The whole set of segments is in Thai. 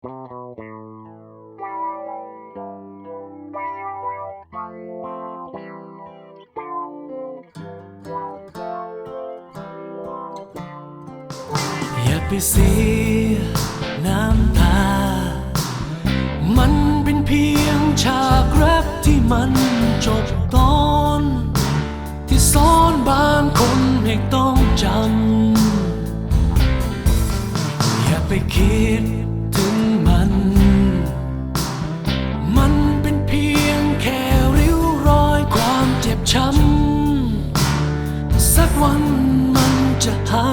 อย่าไปเสียน้ำตา มันเป็นเพียงฉากรักที่มันจบตอน ที่ซ้อนบางคนให้ต้องจำ อย่าไปคิด your heart.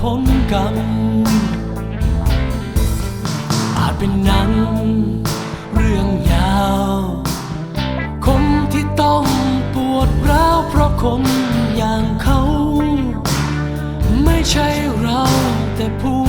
พ้นกรรมอาจเป็นหนัง เรื่องยาว คนที่ต้องปวดร้าวเพราะคนอย่างเขา ไม่ใช่เราแต่ผู้